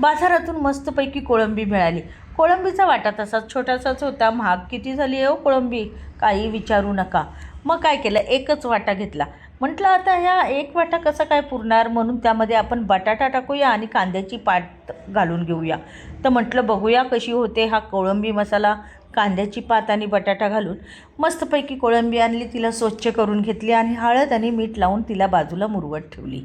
बाजारातून मस्तपैकी कोळंबी मिळाली. कोळंबीचा वाटा तसाच छोटासाच होता. महाग किती झाली आहे हो कोळंबी? काही विचारू नका. मग काय केलं? एकच वाटा घेतला. म्हटलं आता ह्या एक वाटा कसा काय पुरणार? म्हणून त्यामध्ये आपण बटाटा टाकूया आणि कांद्याची पात घालून घेऊया. तर म्हटलं बघूया कशी होते हा कोळंबी मसाला. कांद्याची पात आणि बटाटा घालून मस्तपैकी कोळंबी आणली तिला स्वच्छ करून घेतली आणि हळद आणि मीठ लावून तिला बाजूला मुरवत ठेवली.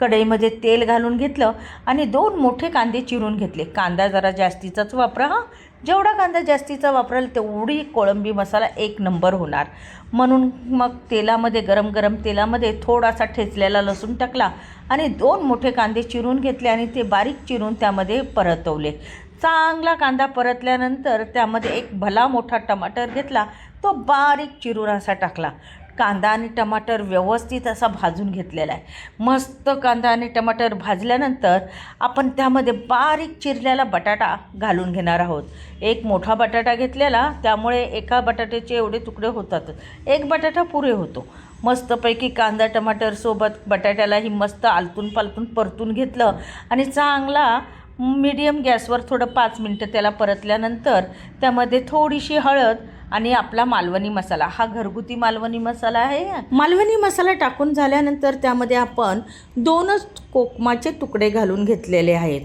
कढईमध्ये तेल घालून घेतलं आणि दोन मोठे कांदे चिरून घेतले. कांदा जरा जास्तीचाच वापरा हां. जेवढा कांदा जास्तीचा वापराल तेवढी कोळंबी मसाला एक नंबर होणार. म्हणून मग तेलामध्ये गरम गरम तेलामध्ये थोडासा ठेचलेला लसूण टाकला आणि दोन मोठे कांदे चिरून घेतले आणि ते बारीक चिरून त्यामध्ये परतवले. चांगला कांदा परतल्यानंतर त्यामध्ये एक भला मोठा टमाटर घेतला तो बारीक चिरून असा टाकला. कांदा आणि टमाटर व्यवस्थित असा भाजून घेतलेला आहे. मस्त कांदा आणि टमाटर भाजल्यानंतर आपण त्यामध्ये बारीक चिरलेला बटाटा घालून घेणार आहोत. एक मोठा बटाटा घेतलेला त्यामुळे एका बटाट्याचे एवढे तुकडे होतात. एक बटाटा पुरे होतो. मस्तपैकी कांदा टमाटरसोबत बटाट्यालाही मस्त आलतून पालतून परतून घेतलं आणि चांगला मीडियम गॅसवर थोडं पाच मिनटं त्याला परतल्यानंतर त्यामध्ये थोडीशी हळद आणि आपला मालवणी मसाला. हा घरगुती मालवणी मसाला आहे. मालवणी मसाला टाकून झाल्यानंतर त्यामध्ये आपण दोनच कोकमाचे तुकडे घालून घेतलेले आहेत.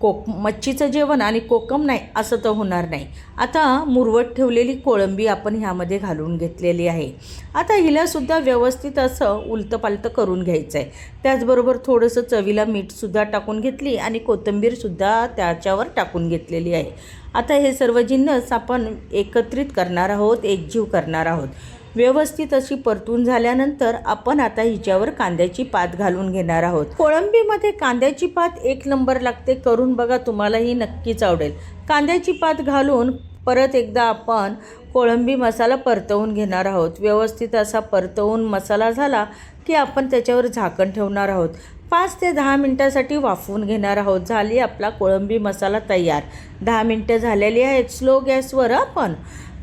कोक मच्छीचं जेवण आणि कोकम नाही असं तर होणार नाही. आता मुरवट ठेवलेली कोळंबी आपण ह्यामध्ये घालून घेतलेली आहे. आता हिलासुद्धा व्यवस्थित असं उलतंपालतं करून घ्यायचं आहे त्याचबरोबर थोडंसं चवीला मीठसुद्धा टाकून घेतली आणि कोथिंबीरसुद्धा त्याच्यावर टाकून घेतलेली आहे. आता हे सर्व जिन्नस आपण एकत्रित करणार आहोत एकजीव करणार आहोत. व्यवस्थित अशी परतून झाल्यानंतर आपण आता हिच्यावर कांद्याची पात घालून घेणार आहोत. कोळंबीमध्ये कांद्याची पात एक नंबर लागते करून बघा तुम्हालाही नक्कीच आवडेल. कांद्याची पात घालून परत एकदा आपण कोळंबी मसाला परतवून घेणार आहोत. व्यवस्थित असा परतवून मसाला झाला की आपण त्याच्यावर झाकण ठेवणार आहोत. पाच ते दहा मिनटासाठी वाफवून घेणार आहोत. झाली आपला कोळंबी मसाला तयार. दहा मिनटं झालेली आहेत. स्लो गॅसवर आपण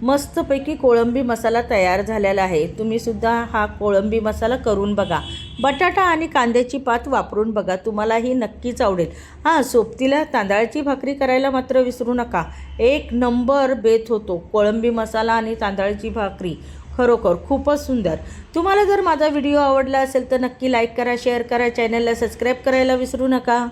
मस्तपैकी कोळंबी मसाला तयार झालेला आहे. तुम्हीसुद्धा हा कोळंबी मसाला करून बघा. बटाटा आणि कांद्याची पात वापरून बघा. तुम्हालाही नक्कीच आवडेल. हां सोबतीला तांदळाची भाकरी करायला मात्र विसरू नका. एक नंबर बेत होतो कोळंबी मसाला आणि तांदळाची भाकरी. खरोखर खूपच सुंदर. तुम्हाला जर माझा व्हिडिओ आवडला असेल तर नक्की लाईक करा शेअर करा चॅनलला सबस्क्राईब करायला विसरू नका.